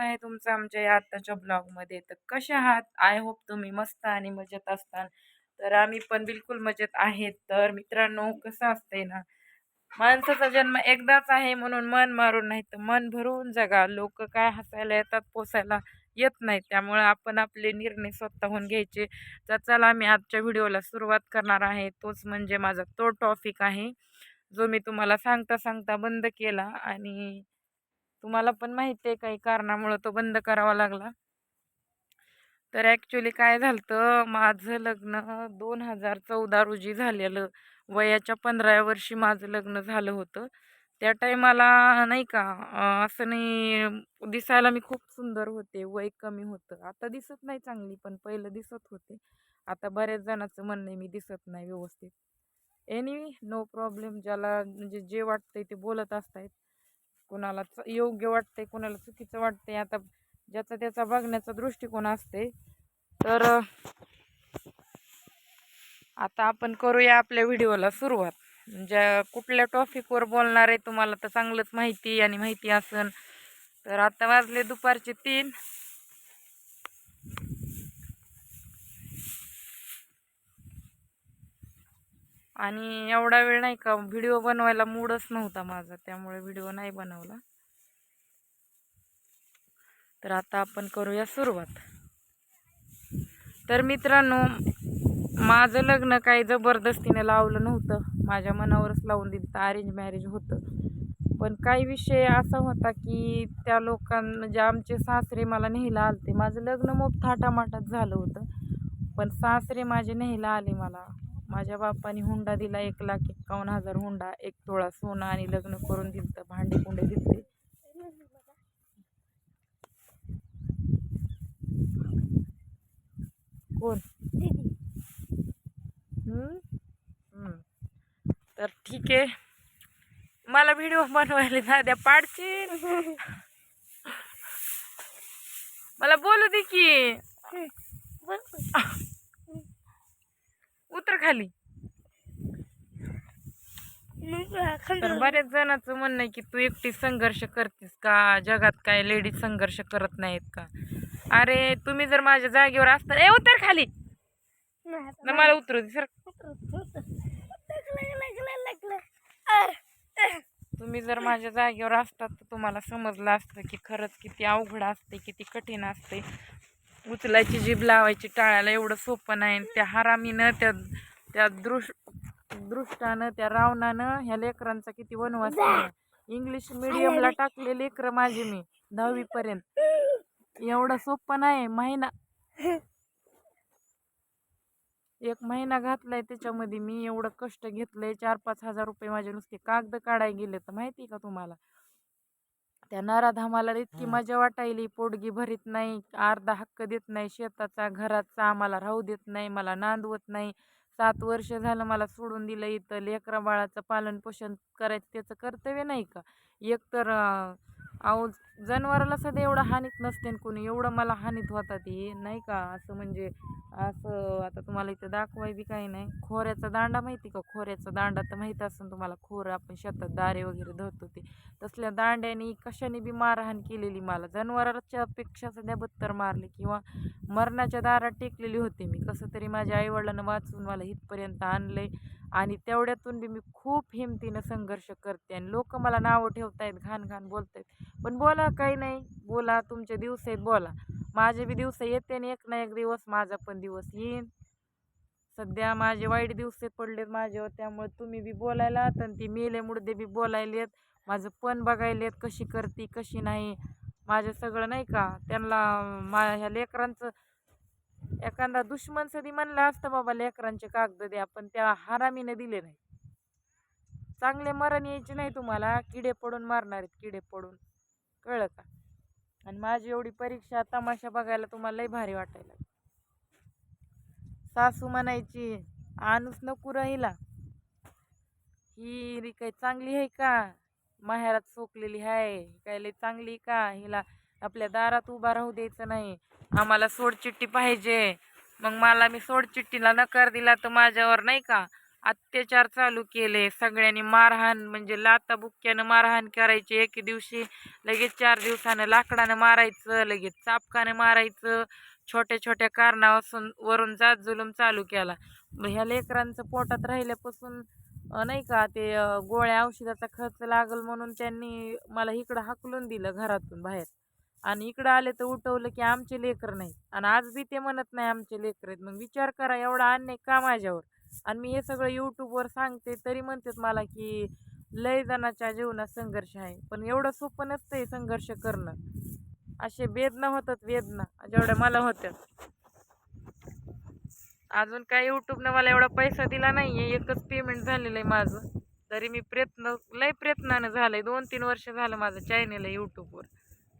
आहे तुमचं आमच्या या म्हणजे आत्ताच्या ब्लॉगमध्ये. तर कसे आहात? आय होप तुम्ही मस्त आणि मजेत असताल तर आम्ही पण बिलकुल मजेत आहेत. तर मित्रांनो कसं असतंय ना माणसाचा जन्म एकदाच आहे म्हणून मन मारून नाही तर मन भरून जगा. लोक काय हसायला येतात पोसायला येत नाही त्यामुळे आपण आपले निर्णय स्वतःहून घ्यायचे. तर चला आम्ही आजच्या व्हिडिओला सुरुवात करणार आहे. तोच म्हणजे माझा तो टॉपिक आहे जो मी तुम्हाला सांगता सांगता बंद केला. आणि तुम्हाला पण माहिती आहे काही कारणामुळं तो बंद करावा लागला. तर ॲक्च्युली काय झालं तर माझं लग्न दोन हजार चौदा रोजी झालेलं. वयाच्या पंधराव्या वर्षी माझं लग्न झालं होतं. त्या टायमाला नाही का असं नाही दिसायला मी खूप सुंदर होते वय कमी होतं. आता दिसत नाही चांगली पण पहिलं दिसत होते. आता बऱ्याच जणांचं म्हणणं आहे मी दिसत नाही व्यवस्थित. एनी नो प्रॉब्लेम ज्याला म्हणजे जे वाटतंय ते बोलत असतायत. कुणाला च- योग्य वाटते कुणाला चुकीचं वाटते आता ज्याचा त्याचा बघण्याचा दृष्टिकोन असते तर आता आपण करूया आपल्या व्हिडिओला सुरुवात. म्हणजे कुठल्या टॉपिकवर बोलणार आहे तुम्हाला तर चांगलंच माहिती आणि माहिती असन. तर आता वाजले दुपारचे तीन. आणि एवढा वेळ नाही का व्हिडिओ बनवायला मूडच नव्हता माझा त्यामुळे व्हिडिओ नाही बनवला. तर आता आपण करूया सुरुवात. तर मित्रांनो माझं लग्न काही जबरदस्तीने लावलं नव्हतं. माझ्या मनावरच लावून दिलं तर अरेंज मॅरेज होतं. पण काही विषय असा होता की त्या लोकां म्हणजे आमचे सासरे मला नेहला आलते. माझं लग्न मग थाटामाटात झालं होतं. पण सासरे माझे नेहला आले मला. माझ्या बापाने हुंडा दिला एक लाख एक्कावन्न हजार हुंडा एक तोळा सोनं आणि लग्न करून दिलं तर भांडे कुंडे दिलते. कोण. तर ठीक आहे. मला व्हिडिओ बनवायला ना द्या पाडशील मला बोलू दे की. उतर खाली. तर बऱ्याच जणांचं म्हणणं आहे की तू एकटी संघर्ष करतेस का? जगात काय लेडीज संघर्ष करत नाहीत का? अरे तुम्ही जर माझ्या जागेवर असता ए उतर खाली. मला उतरू दे सर. तुम्ही जर माझ्या जागेवर असतात तर तुम्हाला समजलं असतं की खरंच किती अवघड असते किती कठीण असते उचलायची जीभ लावायची टाळायला एवढं सोपं नाही. त्या हरामीनं त्या त्या दृश दृष्टानं त्या रावणानं ह्या लेकरांचा किती वनवास केला इंग्लिश मिडियमला टाकले लेकरं माझी मी दहावीपर्यंत. एवढं सोपं नाही महिना. एक महिना घातलाय त्याच्यामध्ये मी एवढं कष्ट घेतलंय चार पाच हजार रुपये माझे नुसते कागद काढाय गेले. तर माहिती का तुम्हाला? त्या नराधामाला इतकी मजा वाटायली. पोटगी भरीत नाही अर्धा हक्क देत नाही शेताचा घराचा आम्हाला राहू देत नाही मला नांदवत नाही. सात वर्ष झालं मला सोडून दिलं इथं. लेकरा बाळाचं पालन पोषण करायचं त्याचं कर्तव्य नाही का? एक तर जनावराला सध्या एवढं हानीत नसते कोणी. एवढं मला हानीत होता ती नाही का? असं म्हणजे असं आता तुम्हाला इथं दाखवाय बी काही नाही. खोऱ्याचा दांडा माहिती का? खोऱ्याचा दांडा तर माहीत असेल तुम्हाला. खोरं आपण शेतात दारे वगैरे धरतो ते. तसल्या दांड्याने कशाने बी मारहाण केलेली मला. जनावराच्या पेक्षा सध्या बत्तर मारले किंवा मरणाच्या दारात टेकलेली होते मी. कसं तरी माझ्या आईवडिलांना वाचून मला इथपर्यंत आणले आणि तेवढ्यातून बी मी खूप हिमतीनं संघर्ष करते आणि लोक मला नावं ठेवतायत घाण घाण बोलतायत. पण बोला काही नाही. बोला तुमचे दिवस आहेत बोला. माझे बी दिवस येते आणि एक ना एक दिवस माझा पण दिवस येईन. सध्या माझे वाईट दिवस पडलेत माझ्यावर. त्यामुळे तुम्ही बी बोलायला आणि ती मेले मुडदे बी बोलायलेत. माझं पण बघायलेत कशी करते कशी नाही. माझं सगळं नाही का? त्यांना मा ह्या लेकरांचं एखादा दुश्मन सदी म्हणलं असतं बाबा लेकरांचे कागद द्या पण त्या हरामीने दिले नाही. चांगले मरण यायचे नाही तुम्हाला. किडे पडून मारणार आहेत किडे पडून. कळलं का? आणि माझी एवढी परीक्षा तमाशा बघायला तुम्हाला भारी वाटायला सासू म्हणायची आणूच नको राहिला. ही री काही चांगली आहे का? माहेरात सोकलेली आहे काय लई चांगली का? हिला आपल्या दारात उभा राहू द्यायचं नाही. आम्हाला सोडचिठ्ठी पाहिजे. मग मला मी सोडचिठ्ठीला नकार दिला तर माझ्यावर नाही का? अत्याचार चालू केले. सगळ्यांनी मारहाण म्हणजे लाता बुक्क्यानं मारहाण करायची. एके दिवशी लगेच चार दिवसानं लाकडानं मारायचं लगेच चापकानं मारायचं. छोट्या छोट्या कारणापासून वरून जात जुलूम चालू केला. मग ह्या लेकरांचं पोटात राहिल्यापासून नाही का ते गोळ्या औषधाचा खर्च लागल म्हणून त्यांनी मला इकडं हाकलून दिलं घरातून बाहेर. आणि इकडं आले तर उठवलं की आमचे लेकर नाही आणि आज बी ते म्हणत नाही आमचे लेकर आहेत. मग विचार करा एवढा अन्याय का माझ्यावर? आणि मी हे सगळं यूट्यूबवर सांगते तरी म्हणतात मला की लय जणाच्या जीवनात संघर्ष आहे. पण एवढं सोपं आहे संघर्ष करणं. असे वेदना होतात वेदना. जेवढ्या मला होत्यात अजून काय यूट्यूबनं मला एवढा पैसा दिला नाही आहे एकच पेमेंट झालेलं आहे माझं. तरी मी प्रयत्न लय प्रयत्नानं झालं आहे दोन तीन वर्ष झालं माझं चॅनल आहे यूट्यूबवर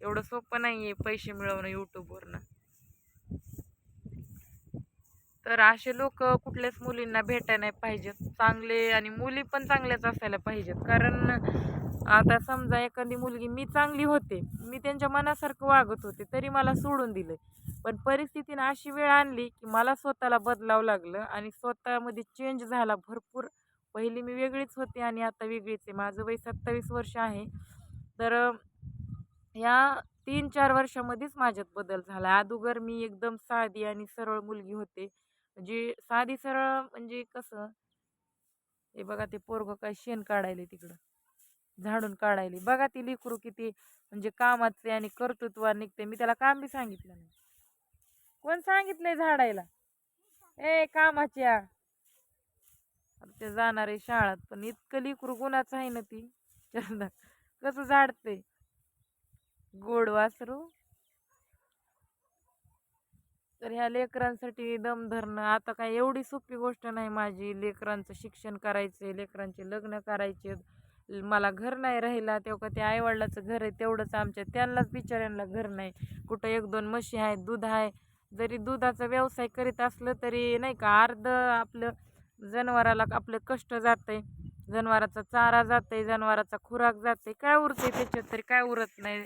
एवढं सोपं नाही आहे पैसे मिळवणं यूट्यूबवर तर असे लोक कुठल्याच मुलींना भेटायला नाही पाहिजेत. चांगले आणि मुली पण चांगल्याच असायला पाहिजेत. कारण आता समजा एखादी मुलगी मी चांगली होते. मी त्यांच्या मनासारखं वागत होते. तरी मला सोडून दिलं. पण परिस्थितीनं अशी वेळ आणली की मला स्वतःला बदलावं लागलं आणि स्वतःमध्ये चेंज झाला भरपूर. पहिली मी वेगळीच होते आणि आता वेगळीच आहे. माझं वय सत्तावीस वर्ष आहे. तर या तीन चार वर्षामध्येच माझ्यात बदल झाला. अगोदर मी एकदम साधी आणि सरळ मुलगी होते. म्हणजे साधी सरळ म्हणजे कसं हे बघा ते पोरगं काय शेण काढायले तिकडं. झाडून काढायली. बघा ती लिखरू किती म्हणजे कामाचे आणि कर्तृत्व निघते. मी त्याला काम बी सांगितलं नाही. कोण सांगितलंय झाडायला? ए कामाच्या. ते जाणार आहे शाळात पण इतकं लिखरू गुणाचं आहे ना ती. चंदा कसं झाडते गोड वासरू. तर ह्या लेकरांसाठी दम धरणं आता काय एवढी सोपी गोष्ट नाही माझी. लेकरांचं शिक्षण करायचे लेकरांचे लग्न करायचे. मला घर नाही राहिला तेव्हा ते आईवडिलाचं घर आहे तेवढंच आमच्या त्यांनाच बिचाऱ्यांना घर नाही. कुठं एक दोन म्हशी आहेत दूध आहे. जरी दुधाचा व्यवसाय करीत असलं तरी नाही का अर्ध आपलं जनावराला आपलं कष्ट जातंय. जनावराचा चारा जातंय जनावराचा खुराक जातंय. काय उरतंय त्याच्यात तरी काय उरत नाही.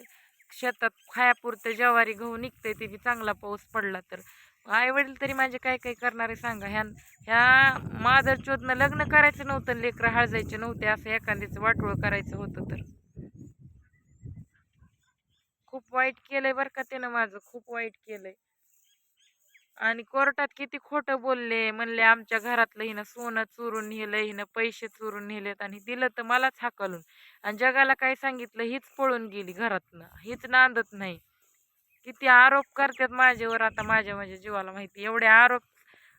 शेतात खायापुरतं ज्वारी गहू निघतंय ते बी चांगला पाऊस पडला तर. आई वडील तरी माझे काय काय करणारे सांगा. ह्या ह्या माझं चोदनं लग्न करायचं नव्हतं लेकरं हळजायचे नव्हते असं एखाद्याचं वाटोळ करायचं होतं तर. खूप वाईट केलंय बरं का त्यानं माझं खूप वाईट केलंय. आणि कोर्टात किती खोटं बोलले म्हणले आमच्या घरातलं हिनं सोनं चोरून नेलं हिनं पैसे चोरून नेलेत आणि दिलं तर मलाच हाकलून. आणि जगाला काय सांगितलं हीच पळून गेली घरातनं हीच नांदत नाही. किती आरोप करतात माझ्यावर आता माझ्या माझ्या जीवाला माहिती एवढे आरोप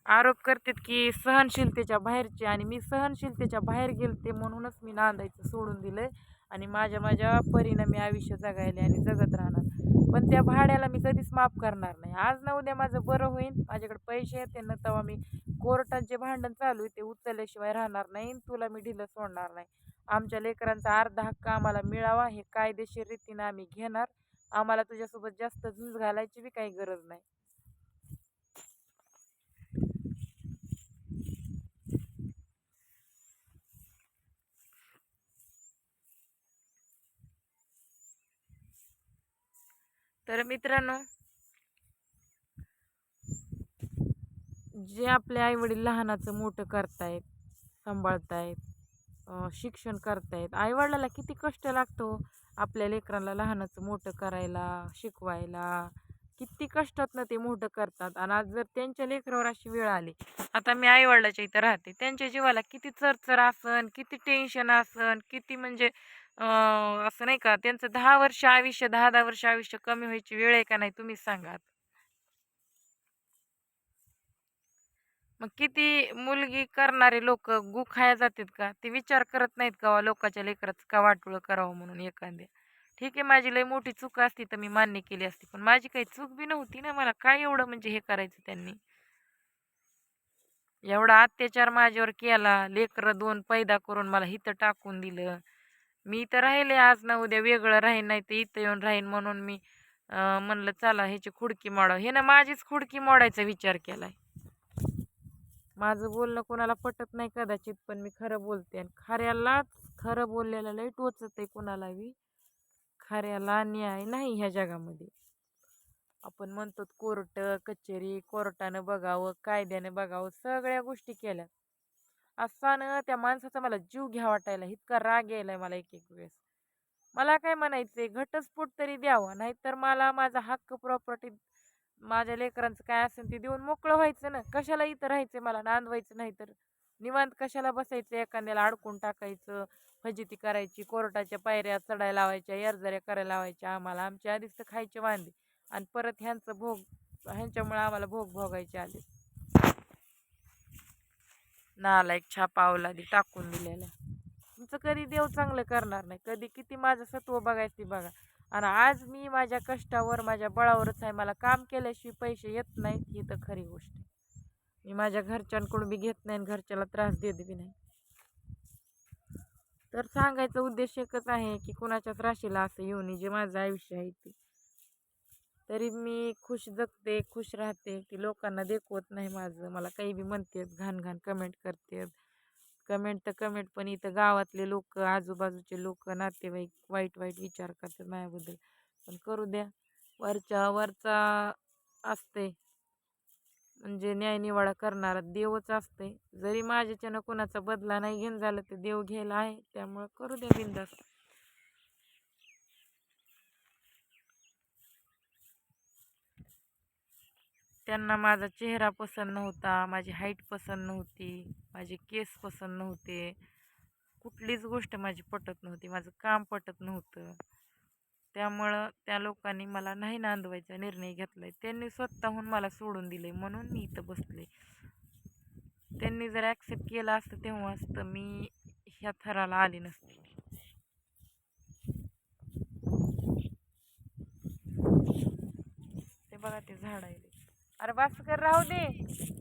आरोप करतात की सहनशीलतेच्या बाहेरचे आणि मी सहनशीलतेच्या बाहेर गेलते म्हणूनच मी नांदायचं सोडून दिलं आणि माझ्या माझ्या परीनं मी आयुष्य जगायले आणि जगत राहणार. पण त्या भाड्याला मी कधीच माफ करणार नाही. आज ना उद्या माझं बरं होईल माझ्याकडे पैसे येते ना तेव्हा मी कोर्टात जे भांडण चालू आहे ते उचलल्याशिवाय राहणार नाही तुला मी ढिलं सोडणार नाही. आमच्या लेकरांचा अर्धा हक्क आम्हाला मिळावा हे कायदेशीर रीतीनं आम्ही घेणार. आम्हाला तुझ्यासोबत जास्त झुंज घालायची बी काही गरज नाही. तर मित्रांनो जे आपले आईवडील लहानाचं मोठं करतायत सांभाळतायत शिक्षण करतायत आईवडिलाला किती कष्ट लागतो हो आपल्या लेकरांना लहानाचं मोठं करायला शिकवायला. किती कष्टातनं ते मोठं करतात. आणि आज जर त्यांच्या लेकरावर अशी वेळ आली आता मी आईवडिलाच्या इथं राहते. त्यांच्या जीवाला किती चरचर असन किती टेन्शन असन किती म्हणजे असं नाही का त्यांचं दहा वर्ष आयुष्य दहा दहा वर्ष आयुष्य कमी व्हायची वेळ आहे का नाही तुम्हीच सांगा मग किती मुलगी करणारे लोक गुखाया जातात का? ते विचार करत नाहीत का लोकांच्या लोकाच्या लेकराचं का वाटोळं करावं म्हणून एखाद्या? ठीक आहे माझी लई मोठी चूक असती तर मी मान्य केली असती पण माझी काही चूक बी नव्हती ना मला काय एवढं म्हणजे हे करायचं त्यांनी? एवढा अत्याचार माझ्यावर केला लेकरं दोन पैदा करून मला इथं टाकून दिलं. मी तर राहिले आज ना उद्या वेगळं राहीन नाही तर इथं येऊन राहीन म्हणून मी म्हणलं चला ह्याची खुडकी मोडाव. हे ना माझीच खुडकी मोडायचा विचार केलाय. माझं बोलणं कोणाला पटत नाही कदाचित पण मी खरं बोलते आणि खऱ्यालाच खरं बोललेलं लई टोचत आहे कोणाला बी खऱ्याला न्याय नाही ह्या जगामध्ये. आपण म्हणतो कोर्ट कचेरी कोर्टानं बघावं कायद्यानं बघावं सगळ्या गोष्टी केल्या. असा न त्या माणसाचा मला जीव घ्या वाटायला इतका राग यायलाय मला एक एक वेळेस. मला काय म्हणायचंय घटस्फोट तरी द्यावा नाहीतर मला माझा हक्क प्रॉपर्टी माझ्या लेकरांचं काय असेल ते देऊन मोकळं व्हायचं ना? कशाला इथं राहायचं मला? नांदवायचं नाही तर निवांत कशाला बसायचं? एखाद्याला अडकून टाकायचं? फजिती करायची कोर्टाच्या पायऱ्या चढायला लावायच्या एरजऱ्या करायला लावायच्या आम्हाला आमच्या आधीच तर खायचे वांदे. आणि परत ह्यांचं भोग ह्यांच्यामुळे आम्हाला भोग भोगायचे आले. नालायक छापा अवलादी टाकून दिलेला. तुमचं कधी देव चांगलं करणार नाही. कधी किती माझं सत्व बघायचं ते बघा. आणि आज मी माझ्या कष्टावर माझ्या बळावरच आहे. मला काम केल्याशिवाय पैसे येत नाहीत ही तर खरी गोष्ट मी माझ्या घरच्यांकडून बी घेत नाही आणि घरच्याला त्रास देत बी नाही. तर सांगायचा उद्देश एकच आहे की कुणाच्याच राशीला असं येऊ नये जे माझं आयुष्य आहे ते. तरी मी खुश जगते खुश राहते की लोकांना देखवत नाही माझं. मला काही बी म्हणतात घाण घाण कमेंट करतात. कमेंट तर कमेंट पण इथं गावातले लोक आजूबाजूचे लोक नातेवाईक वाईट वाईट विचार करतात माझ्याबद्दल. पण करू द्या. वरच्या वरचा असते म्हणजे न्यायनिवाडा करणारा देवच असते जरी माझ्याच्यानं कोणाचा बदला नाही घेऊन झालं तर देव घ्यायला आहे त्यामुळं करू द्या बिंदास त्यांना माझा चेहरा पसंत नव्हता माझी हाईट पसंत नव्हती माझे केस पसंत नव्हते. कुठलीच गोष्ट माझी पटत नव्हती माझं काम पटत नव्हतं. त्यामुळं त्या लोकांनी मला नाही नांदवायचा निर्णय घेतला आहे त्यांनी स्वतःहून मला सोडून दिले म्हणून मी इथं बसले. त्यांनी जर ॲक्सेप्ट केलं असतं तेव्हाच तर मी ह्या थराला आले नसते. ते बघा ते झाड आहे अरे वास कर राहू दे.